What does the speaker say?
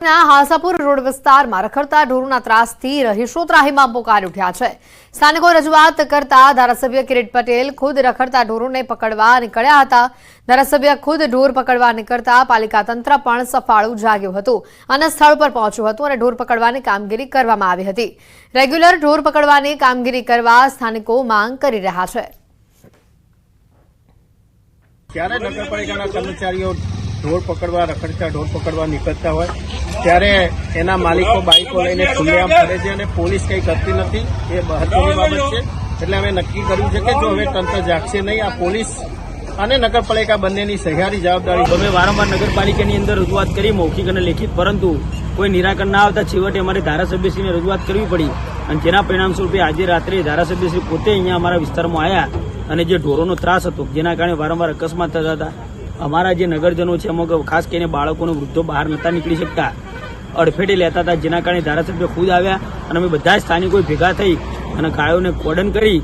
હાસાપુર road વિસ્તારમાં રખડતા ઢોરોના ત્રાસથી રહીશો પોકારી ઉઠ્યા છે. સ્થાનિકો રજૂઆત કરતા ધારાસભ્ય કિરીટ પટેલ ખુદ રખડતા ઢોરોને પકડવા નીકળ્યા હતા. ધારાસભ્ય ખુદ ઢોર પકડવા નીકળતા પાલિકા તંત્ર પણ સફાળું જાગ્યું હતું અને સ્થળ પર પહોંચ્યું હતું અને ઢોર પકડવાની કામગીરી કરવામાં આવી હતી. રેગ્યુલર ઢોર પકડવાની કામગીરી કરવા સ્થાનિકો માંગ કરી રહ્યા છે. ત્યારે નગરપાલિકાના કર્મચારીઓ ઢોર પકડવા, રખડતા ઢોર પકડવા નીકળતા હોય ત્યારે એના માલિકો બાઇકો લઈને ખુલ્લેઆમ ફરે છે અને પોલીસ કંઈ કરતી નથી, એ મહત્વની બાબત છે. એટલે અમે નક્કી કર્યું છે કે જો હવે તંત્ર જાગશે નહીં, આ પોલીસ અને નગરપાલિકા બંનેની સહિયારી જવાબદારી અમે વારંવાર નગરપાલિકાની અંદર રજૂઆત કરી, મૌખિક અને લેખિત, પરંતુ કોઈ નિરાકરણ ના આવતા છેવટે અમારે ધારાસભ્યશ્રીને રજૂઆત કરવી પડી. અને જેના પરિણામ સ્વરૂપે આજે રાત્રે ધારાસભ્યશ્રી પોતે અહીંયા અમારા વિસ્તારમાં આવ્યા અને જે ઢોરોનો ત્રાસ હતો, જેના કારણે વારંવાર અકસ્માત થતા હતા. અમારા જે નગરજનો છે અમુક ખાસ કરીને બાળકોનો વૃદ્ધો બહાર નહોતા નીકળી શકતા. અડફેટે લેતા હતા, જેના કારણે ધારાસભ્ય ખુદ આવ્યા અને અમે બધા સ્થાનિકો ભેગા થઈ અને ગાયોને કોડન કરી